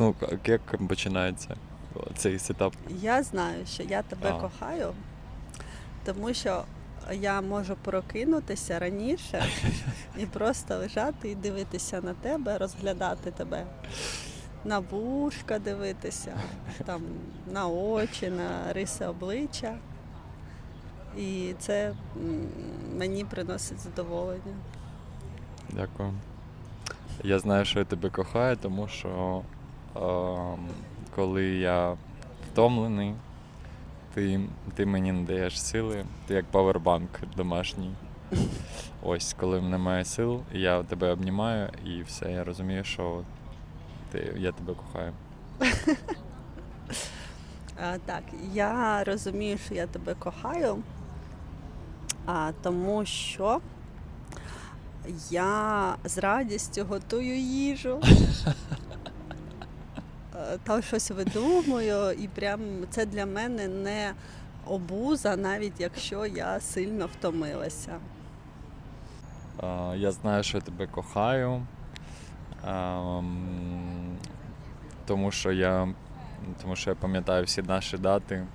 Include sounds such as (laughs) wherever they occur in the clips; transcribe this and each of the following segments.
Ну, як- починається цей сетап? Я знаю, що я тебе А. кохаю, тому що я можу прокинутися раніше і просто лежати і дивитися на тебе, розглядати тебе. На вушка дивитися, там, на очі, на риси обличчя. І це мені приносить задоволення. Дякую. Я знаю, що я тебе кохаю, тому що коли я втомлений, ти, ти мені надаєш сили, ти як павербанк домашній. Ось, коли немає сил, я тебе обнімаю і все, я розумію, що ти, я тебе кохаю. (laughs) А, так, я розумію, що я тебе кохаю, а, тому що я з радістю готую їжу. (laughs) Там щось видумую, і прям це для мене не обуза, навіть якщо я сильно втомилася. Я знаю, що я тебе кохаю. ем, тому що я. Тому що я пам'ятаю всі наші дати,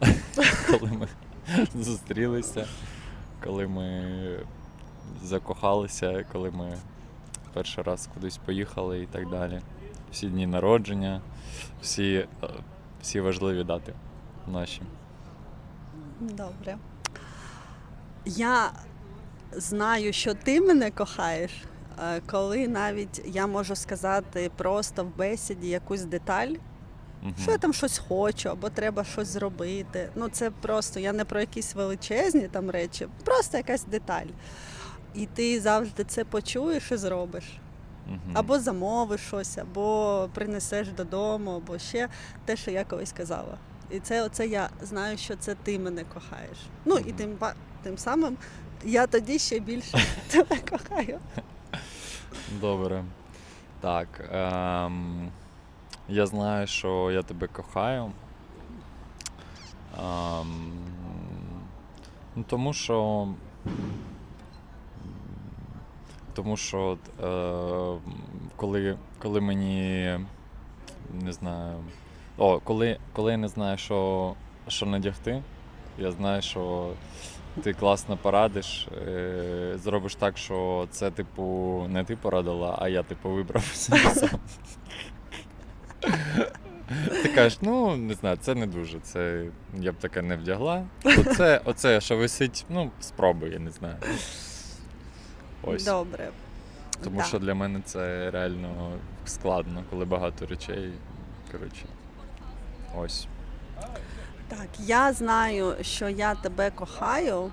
(laughs) коли ми зустрілися, коли ми закохалися, коли ми перший раз кудись поїхали і так далі. Всі дні народження, всі, е, всі важливі дати наші. Добре. Я знаю, що ти мене кохаєш, е, коли навіть я можу сказати просто в бесіді якусь деталь, Мгм. що я там щось хочу, або треба щось зробити. Ну, це просто я не про якісь величезні там речі, просто якась деталь. І ти завжди це почуєш і зробиш. Або замовиш щось, або принесеш додому, або ще те, що я колись казала. І це оце я знаю, що це ти мене кохаєш. Ну і тим тим самим я тоді ще більше (laughs) тебе кохаю. Добре. Так. Ем, я знаю, що я тебе кохаю. Ем, ну, тому що. Тому що е, коли, коли мені не знаю. О, коли, коли я не знаю, що, що надягти, я знаю, що ти класно порадиш, е, зробиш так, що це, типу, не ти порадила, а я, типу, вибрав (laughs) сам. Ти кажеш, ну, не знаю, це не дуже. Це я б таке не вдягла. Оце, оце що висить, ну, спробуй, я не знаю. Ось. Добре. Тому Да. що для мене це реально складно, коли багато речей. Коротше. Ось. Так, я знаю, що я тебе кохаю,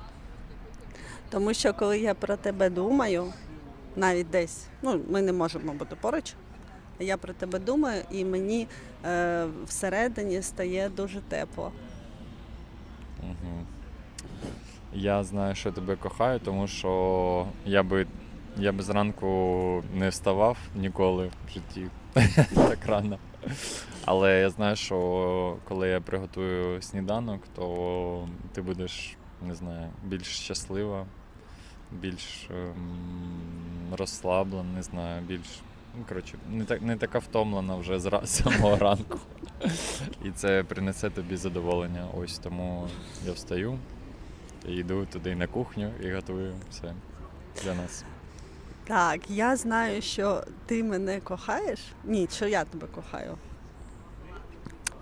тому що коли я про тебе думаю, навіть десь, ну ми не можемо бути поруч. Я про тебе думаю, і мені е, всередині стає дуже тепло. Угу. Я знаю, що тебе кохаю, тому що я би, я би зранку не вставав ніколи в житті (laughs) так рано. Але я знаю, що коли я приготую сніданок, то ти будеш, не знаю, більш щаслива, більш ем, розслаблена, не знаю, більш. Ну, коротше, не, так, не така втомлена вже з самого (laughs) ранку. І це принесе тобі задоволення. Ось тому я встаю і йду туди на кухню і готую все для нас. Так, я знаю, що ти мене кохаєш. Ні, що я тебе кохаю.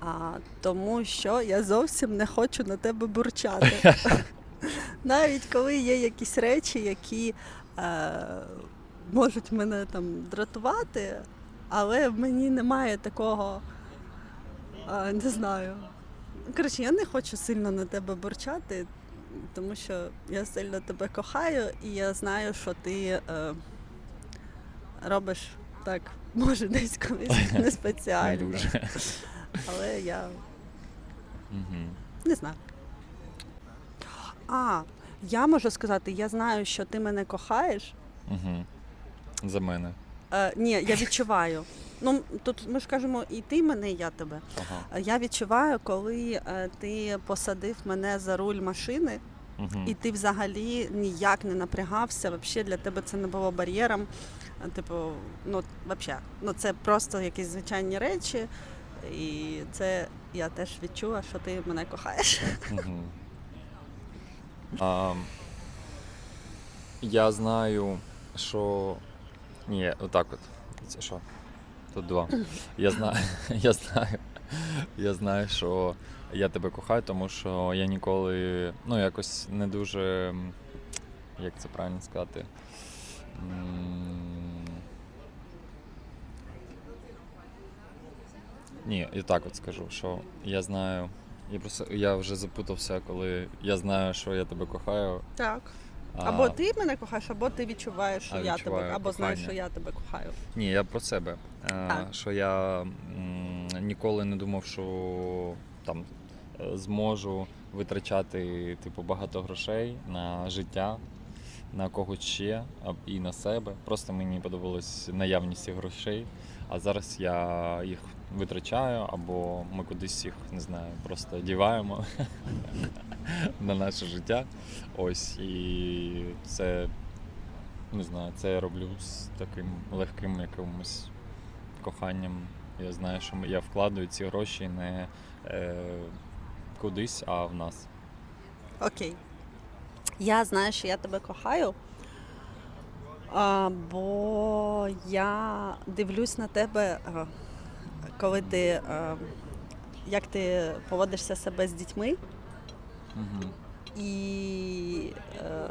А, тому що я зовсім не хочу на тебе бурчати. (laughs) Навіть коли є якісь речі, які е, можуть мене там дратувати, але в мені немає такого, е, не знаю. Коротше, я не хочу сильно на тебе бурчати, тому що я сильно тебе кохаю, і я знаю, що ти е, робиш так, може, десь колись не (laughs) Не спеціально. дуже. Але я не знаю. А, я можу сказати, я знаю, що ти мене кохаєш. Угу. За мене. Е, ні, я відчуваю. Ну, тут ми ж кажемо, і ти мене, і я тебе. Ага. Е, Я відчуваю, коли е, ти посадив мене за руль машини Мгм. і ти взагалі ніяк не напрягався. Взагалі для тебе це не було бар'єром. А, Типу, ну взагалі, ну це просто якісь звичайні речі, і це я теж відчула, що ти мене кохаєш. Мгм. А, я знаю, що. Ні, отак от. Це що? Тут два. Я знаю, (laughs) я знаю, я знаю, що я тебе кохаю, тому що я ніколи, ну, якось не дуже. Як це правильно сказати? Ні, і так от скажу, що я знаю. Я просто я вже запутався, коли я знаю, що я тебе кохаю. Так. А- Або ти мене кохаєш, або ти відчуваєш, що А, я тебе, або знаєш, що я тебе кохаю. Ні, я про себе. Е, Так. Що я м, ніколи не думав, що там е, зможу витрачати типу багато грошей на життя, на когось ще і на себе. Просто мені подобалась наявність грошей. А зараз я їх витрачаю, або ми кудись їх не знаю, просто діваємо (laughs) на наше життя. Ось і це не знаю, це я роблю з таким легким якимось коханням. Я знаю, що я вкладаю ці гроші не е, кудись, а в нас. Окей. Я знаю, що я тебе кохаю. Бо я дивлюсь на тебе, коли ти. як ти поводишся себе з дітьми, Угу. і е,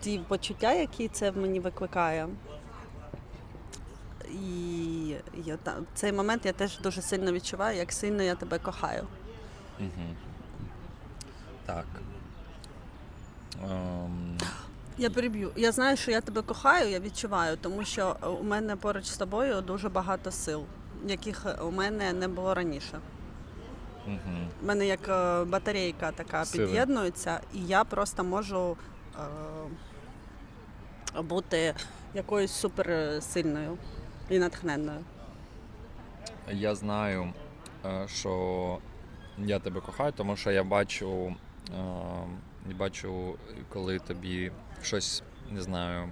ті почуття, які це в мені викликає. І я, та- цей момент я теж дуже сильно відчуваю, як сильно я тебе кохаю. Угу. Так. Ем, Я переб'ю. Я знаю, що я тебе кохаю, я відчуваю, тому що у мене поруч з тобою дуже багато сил, яких у мене не було раніше. угу. У мене як е, батарейка така Сили. під'єднується, і я просто можу е, бути якоюсь суперсильною і натхненною. Я знаю, е, що я тебе кохаю, тому що я бачу, е, бачу, коли тобі щось, не знаю,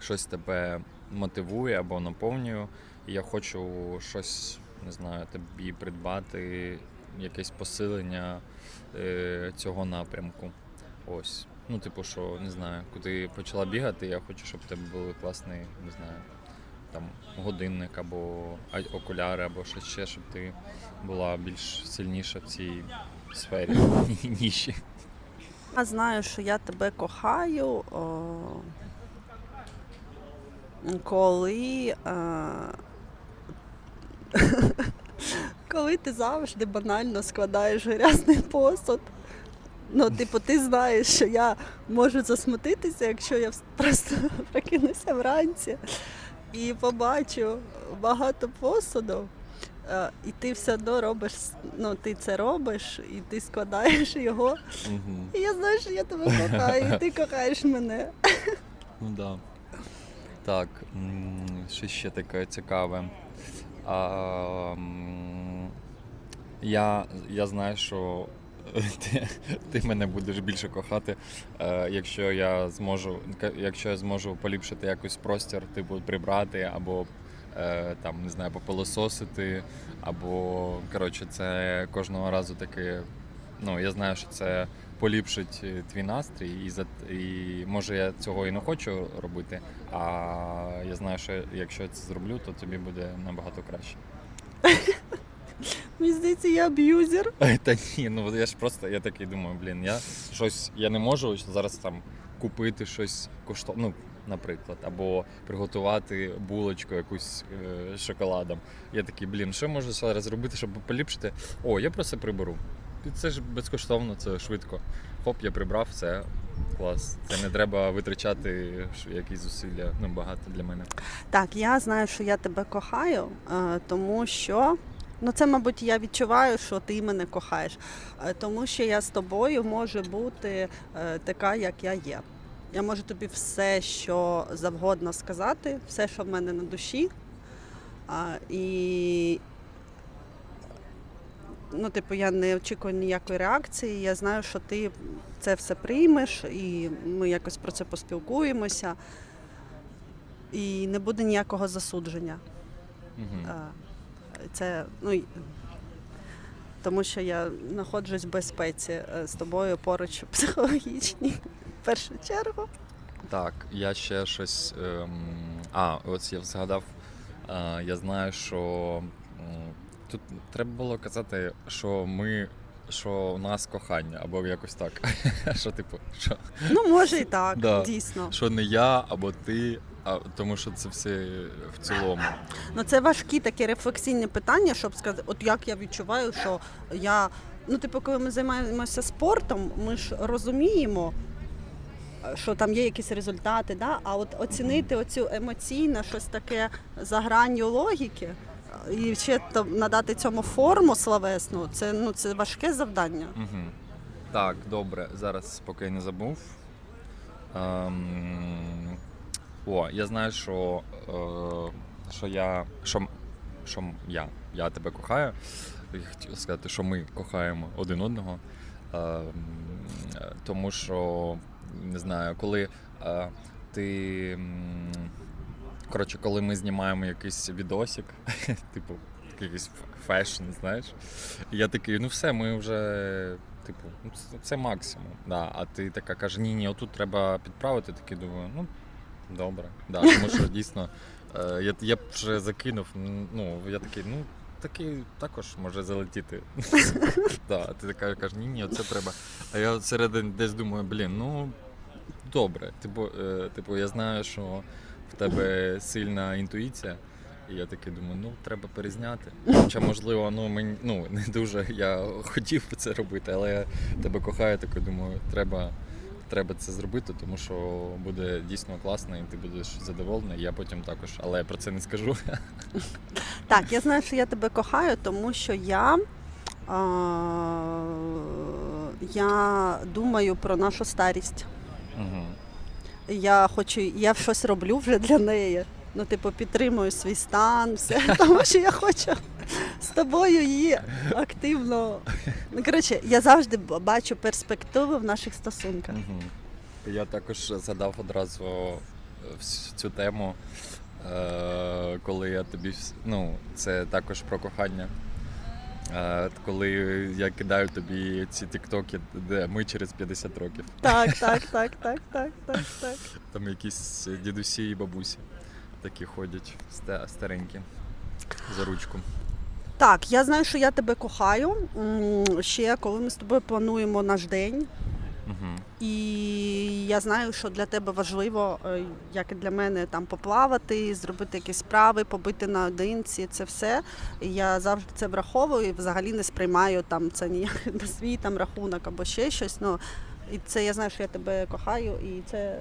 щось тебе мотивує або наповнює. І я хочу щось, не знаю, тобі придбати, якесь посилення е, цього напрямку. Ось. Ну, типу, що не знаю, куди почала бігати, я хочу, щоб тебе були класний, не знаю, там годинник або окуляри, або щось ще, щоб ти була більш сильніша в цій сфері (laughs) ніші. Я знаю, що я тебе кохаю, о, коли, е, (laughs) коли ти завжди банально складаєш грязний посуд. Ну, типу, ти знаєш, що я можу засмутитися, якщо я просто (laughs) прокинуся вранці і побачу багато посуду. Е, І ти все одно робиш, ну ти це робиш, і ти складаєш його. Угу. І я знаю, що я тебе кохаю, і ти кохаєш мене. Ну да. Так, що ще таке цікаве. А, я, я знаю, що (laughs) ти, ти мене будеш більше кохати, е, якщо я зможу, якщо я зможу поліпшити якийсь простір, типу прибрати, або там, не знаю, попилососити, або коротше, це кожного разу таке. Ну, я знаю, що це поліпшить е, твій настрій, і, за, і може я цього і не хочу робити, а я знаю, що якщо я це зроблю, то тобі буде набагато краще. Мені здається, я аб'юзер. (laughs) Та ні, ну я ж просто я такий думаю, блін, я щось я не можу зараз там купити щось коштовне, ну, наприклад, або приготувати булочку якусь е, з шоколадом. Я такий, блін, що можу зараз зробити, щоб поліпшити? О, я просто приберу. І це ж безкоштовно, це швидко. Хоп, я прибрав, все. Клас. Це не треба витрачати якісь зусилля ну, багато для мене. Так, я знаю, що я тебе кохаю, е, тому що. Ну, це, мабуть, я відчуваю, що ти мене кохаєш, Е, тому що я з тобою можу бути така, як я є. Я можу тобі все, що завгодно сказати, все, що в мене на душі. А, і ну, типу, я не очікую ніякої реакції. Я знаю, що ти це все приймеш, і ми якось про це поспілкуємося. І не буде ніякого засудження. Угу. Е, Це, ну, тому що я знаходжусь в безпеці е, з тобою поруч психологічній в першу чергу. Так, я ще щось. Ем, а, ось я згадав. Е, я знаю, що м, тут треба було казати, що ми. Що у нас кохання, або якось так. (laughs) Що, типу, що, Ну, може і так, Да. дійсно. що не я або ти, а тому що це все в цілому. Ну це важкі такі рефлексійні питання, щоб сказати, от як я відчуваю, що я. Ну, типу, коли ми займаємося спортом, ми ж розуміємо, що там є якісь результати, да? а от оцінити оцю емоційне щось таке за гранню логіки е, і ще надати цьому форму словесну, це, ну, це важке завдання. Угу. Так, добре, зараз поки я не забув. Ем... О, я знаю, що, е... що я. Що... що я. Я тебе кохаю. Хотів сказати, що ми кохаємо один одного. Ем... Тому що, не знаю, коли е... ти. Коротше, коли ми знімаємо якийсь відосик, (laughs) типу, якийсь фешн, знаєш. Я такий, ну все, ми вже, типу, ну це максимум. Да. А ти така каже, ні, ні, отут треба підправити. Такий думаю, ну добре. Да, тому що дійсно е, я, я вже закинув. Ну, я такий, ну. Такий також може залетіти. (laughs) да, а ти така кажеш, ні, ні, це треба. А я всередині десь думаю, блін, ну добре. Типу, е, типу, я знаю, що в тебе сильна інтуїція. І я таки думаю, ну треба перезняти. Хоча, можливо, ну мені ну не дуже я хотів би це робити, але я тебе кохаю, так думаю, треба, треба це зробити, тому що буде дійсно класно, і ти будеш задоволений. Я потім також, але я про це не скажу. (laughs) Так, я знаю, що я тебе кохаю, тому що я, а, я думаю про нашу старість. Угу. Я хочу, я щось роблю вже для неї. Ну, типу, підтримую свій стан, все, (laughs) тому що я хочу з тобою її активно. Ну, коротше, я завжди бачу перспективи в наших стосунках. Угу. Я також згадав одразу е, вс- цю тему, е, коли я тобі вс- ну, це також про кохання. Е, Коли я кидаю тобі ці тіктоки, де ми через 50 років. Так, (laughs) так, так, так, так, так, так. Там якісь дідусі і бабусі такі ходять ста- старенькі за ручку. Так, я знаю, що я тебе кохаю. Ще коли ми з тобою плануємо наш день. Угу. І я знаю, що для тебе важливо, е, як і для мене, там поплавати, зробити якісь справи, побити наодинці, це все. І я завжди це враховую і взагалі не сприймаю там це ніяк (laughs) на свій там рахунок або ще щось. Ну і це я знаю, що я тебе кохаю, і це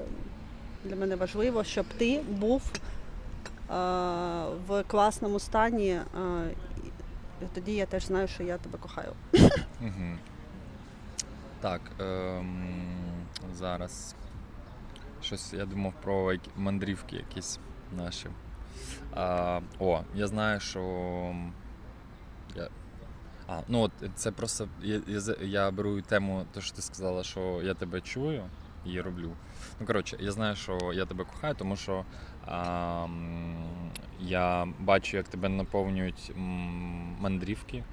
для мене важливо, щоб ти був е, в класному стані. Е, тоді я теж знаю, що я тебе кохаю. Так, ем, зараз щось я думав про мандрівки якісь наші. А, о, я знаю, що. Я... А, ну от це просто. Я, я, я беру тему, те, що ти сказала, що я тебе чую і роблю. Ну, коротше, я знаю, що я тебе кохаю, тому що а, я бачу, як тебе наповнюють мандрівки.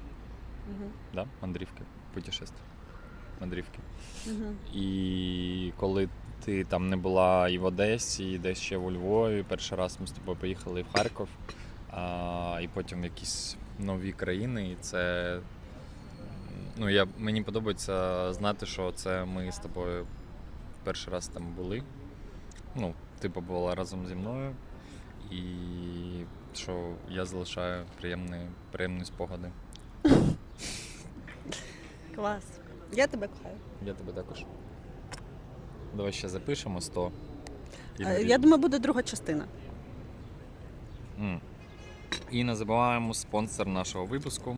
Да? Мандрівки, путешествия. Мандрівки. І коли ти там не була і в Одесі, і десь ще у Львові, перший раз ми з тобою поїхали в Харків, а, і потім в якісь нові країни. І це ну, я, мені подобається знати, що це ми з тобою перший раз там були. Ну, ти побула разом зі мною. І що я залишаю приємні, приємні спогади. (laughs) Клас. Я тебе кохаю. Я тебе також. Давай ще запишемо 100. І Е. Я думаю, буде друга частина. М. І не забуваємо спонсор нашого випуску